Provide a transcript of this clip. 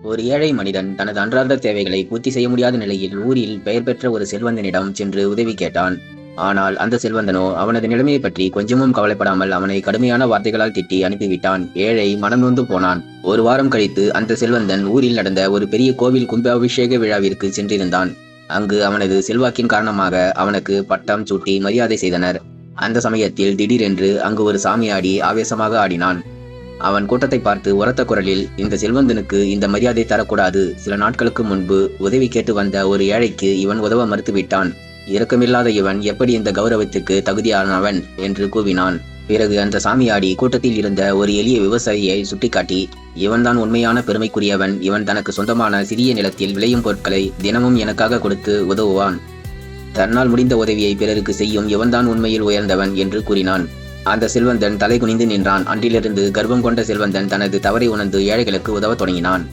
ஒரு ஏழை மனிதன் தனது அன்றாட தேவைகளை பூர்த்தி செய்ய முடியாத நிலையில் ஊரில் பெயர் பெற்ற ஒரு செல்வந்தனிடம் சென்று உதவி கேட்டான். ஆனால் அந்த செல்வந்தனோ அவனது நிலைமையை பற்றி கொஞ்சமும் கவலைப்படாமல் அவனை கடுமையான வார்த்தைகளால் திட்டி அனுப்பிவிட்டான். ஏழை மனம் நொந்து போனான். ஒரு வாரம் கழித்து அந்த செல்வந்தன் ஊரில் நடந்த ஒரு பெரிய கோவில் கும்பாபிஷேக விழாவிற்கு சென்றிருந்தான். அங்கு அவனது செல்வாக்கின் காரணமாக அவனுக்கு பட்டம் சூட்டி மரியாதை செய்தனர். அந்த சமயத்தில் திடீரென்று அங்கு ஒரு சாமியாடி ஆவேசமாக ஆடினான். அவன் கூட்டத்தை பார்த்து உரத்த குரலில் இந்த செல்வந்தனுக்கு இந்த மரியாதை தரக்கூடாது. சில நாட்களுக்கு முன்பு உதவி கேட்டு வந்த ஒரு ஏழைக்கு இவன் உதவ மறுத்துவிட்டான். இரக்கமில்லாத இவன் எப்படி இந்த கௌரவத்திற்கு தகுதியானவன்? என்று கூவினான். பிறகு அந்த சாமியாடி கூட்டத்தில் இருந்த ஒரு எளிய விவசாயியை சுட்டிக்காட்டி இவன்தான் உண்மையான பெருமைக்குரியவன். இவன் தனக்கு சொந்தமான சிறிய நிலத்தில் விளையும் பொருட்களை தினமும் எனக்காக கொடுத்து உதவுவான். தன்னால் முடிந்த உதவியை பிறருக்கு செய்யும் இவன்தான் உண்மையில் உயர்ந்தவன் என்று கூறினான். அந்த செல்வந்தன் தலை குனிந்து நின்றான். அன்றிலிருந்து கர்வம் கொண்ட செல்வந்தன் தனது தவறை உணர்ந்து ஏழைகளுக்கு உதவத் தொடங்கினான்.